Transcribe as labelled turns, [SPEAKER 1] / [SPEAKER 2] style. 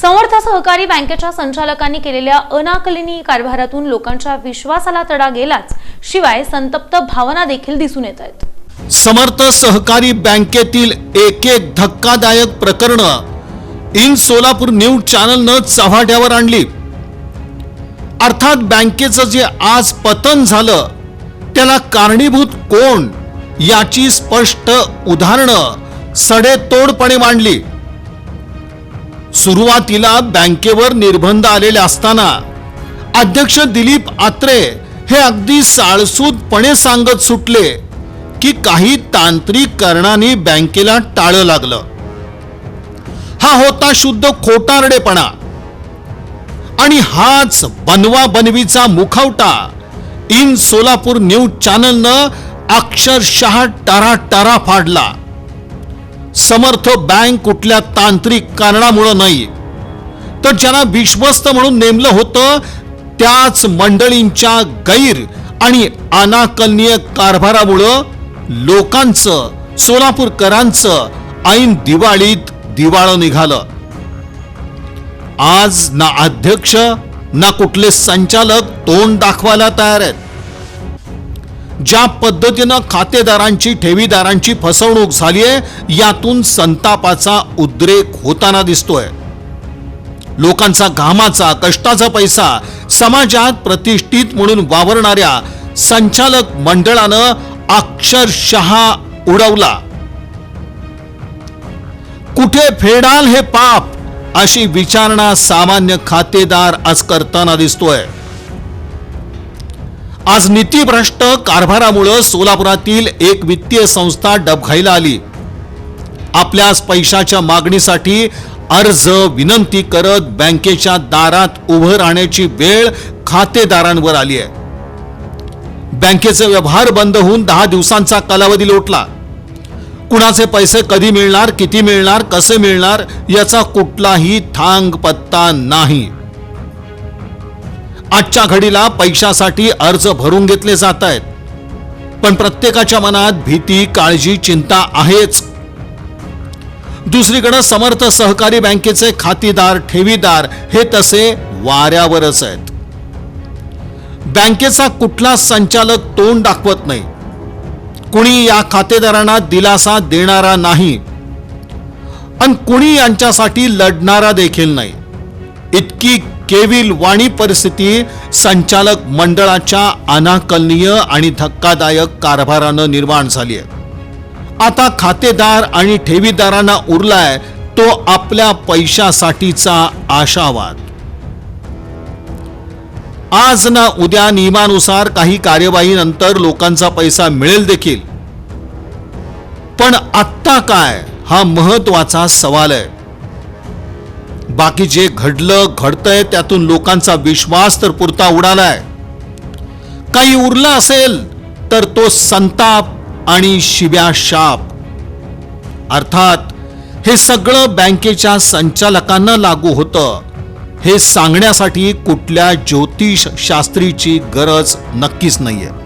[SPEAKER 1] समर्थ सहकारी बँकेच्या संचालकांनी केलेल्या अनाकलनीय कारभारातून लोकांच्या विश्वासाला तडा गेलाच शिवाय संतप्त भावना देखील दिसून येत आहेत.
[SPEAKER 2] समर्थ सहकारी बँकेतील एक एक धक्कादायक प्रकरण इन सोलापूर न्यूज चॅनलनं चव्हाट्यावर आणली. अर्थात बँकेचं जे आज पतन झालं त्याला कारणीभूत कोण याची स्पष्ट उदाहरणं सडेतोडपणे मांडली. सुरुवातीला बँकेवर निर्बंध आलेले असताना अध्यक्ष दिलीप आत्रे हे अगदी साळसूदपणे सांगत सुटले की काही तांत्रिक कारणाने बँकेला टाळं लागलं. हा होता शुद्ध खोटारडेपणा. आणि हाच बनवा बनवीचा मुखवटा इन सोलापूर न्यूज चॅनलनं अक्षरशः टारा टारा फाडला. समर्थ बँक कुठल्या तांत्रिक कारणामुळं नाही तर ज्यांना विश्वस्त म्हणून नेमलं होतं त्याच मंडळींच्या गैर आणि अनाकलनीय कारभारामुळं लोकांचं सोलापूरकरांचं ऐन दिवाळीत दिवाळं निघालं. आज ना अध्यक्ष ना कुठले संचालक तोंड दाखवायला तयार आहेत. ज्या पद्धतीनं खातेदारांची ठेवीदारांची फसवणूक झाली आहे यातून संतापाचा उद्रेक होताना दिसतोय. लोकांचा घामाचा कष्टाचा पैसा समाजात प्रतिष्ठित म्हणून वावरणाऱ्या संचालक मंडळानं अक्षरशः उडवला. कुठे फेडाल हे पाप? अशी विचारणा सामान्य खातेदार आज करताना दिसतोय. आज नीतीभ्रष्ट कारभारामुळं सोलापुरातील एक वित्तीय संस्था डबघाईला आली. आपल्याच पैशाच्या मागणीसाठी अर्ज विनंती करत बँकेच्या दारात उभं राहण्याची वेळ खातेदारांवर आली आहे. बँकेचे व्यवहार बंद होऊन दहा दिवसांचा कालावधी लोटला. कुणाचे पैसे कधी मिळणार किती मिळणार कसे मिळणार याचा कुठलाही थांग पत्ता नाही. आजच्या घडीला पैशासाठी अर्ज भरून घेतले जात आहेत. पण प्रत्येकाच्या मनात भीती काळजी चिंता आहेच. दुसरीकडे समर्थ सहकारी बँकेचे खातेदार ठेवीदार हे तसे वाऱ्यावरच आहेत. बँकेचा कुठला संचालक तोंड दाखवत नाही. कुणी या खातेदारांना दिलासा देणारा नाही. आणि कुणी यांच्यासाठी लढणारा देखील नाही. इतकी केविल वाणी परिस्थिती संचालक मंडळाच्या अनाकलनीय आणि धक्कादायक कारभारानं निर्माण झाली आहे. आता खातेदार आणि ठेवीदारांना उरलाय तो आपल्या पैशासाठीचा आशावाद. आज ना उद्या नियमानुसार काही कार्यवाहीनंतर लोकांचा पैसा मिळेल देखील. पण आत्ता काय हा महत्त्वाचा सवाल आहे. बाकी जे घडलं घडतंय त्यातून लोकांचा विश्वास तर पुरता उडालाय. काही उरला असेल तर तो संताप आणि शिव्या शाप अर्थात हे सगळं बँकेच्या संचालकांना लागू होतं. हे सांगण्यासाठी कुठल्या ज्योतिष शास्त्रीची गरज नक्कीच नाहीये.